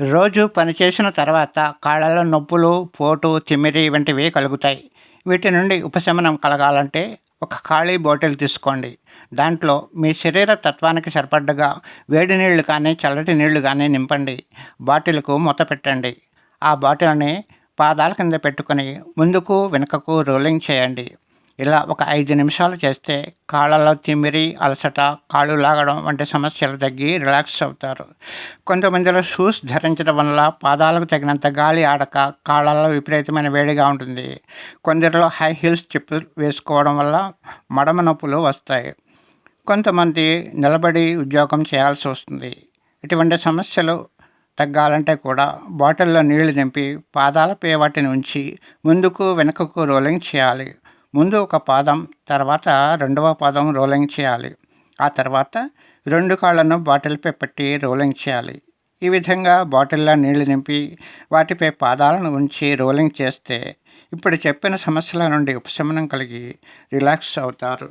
రోజు పనిచేసిన తర్వాత కాళ్ళలో నొప్పులు పోటు తిమ్మిరి వంటివి కలుగుతాయి. వీటి నుండి ఉపశమనం కలగాలంటే ఒక ఖాళీ బాటిల్ తీసుకోండి. దాంట్లో మీ శరీర తత్వానికి సరిపడ్డగా వేడి నీళ్ళు కానీ చల్లటి నీళ్ళు కానీ నింపండి. బాటిల్కు మూత పెట్టండి. ఆ బాటిల్ని పాదాల కింద పెట్టుకొని ముందుకు వెనుకకు రోలింగ్ చేయండి. ఇలా ఒక ఐదు నిమిషాలు చేస్తే కాళ్ళలో తిమ్మిరి అలసట కాళ్ళు లాగడం వంటి సమస్యలు తగ్గి రిలాక్స్ అవుతారు. కొంతమందిలో షూస్ ధరించడం వల్ల పాదాలకు తగినంత గాలి ఆడక కాళ్ళలో విపరీతమైన వేడిగా ఉంటుంది. కొందరిలో హై హీల్స్ చెప్పులు వేసుకోవడం వల్ల మడమ నొప్పులు వస్తాయి. కొంతమంది నిలబడి ఉద్యోగం చేయాల్సి వస్తుంది. ఇటువంటి సమస్యలు తగ్గాలంటే కూడా బాటిల్లో నీళ్ళు నింపి పాదాలపై వాటిని ఉంచి ముందుకు వెనుకకు రోలింగ్ చేయాలి. ముందు ఒక పాదం తర్వాత రెండవ పాదం రోలింగ్ చేయాలి. ఆ తర్వాత రెండు కాళ్ళను బాటిల్పై పెట్టి రోలింగ్ చేయాలి. ఈ విధంగా బాటిల్లో నీళ్ళు నింపి వాటిపై పాదాలను ఉంచి రోలింగ్ చేస్తే ఇప్పుడు చెప్పిన సమస్యల నుండి ఉపశమనం కలిగి రిలాక్స్ అవుతారు.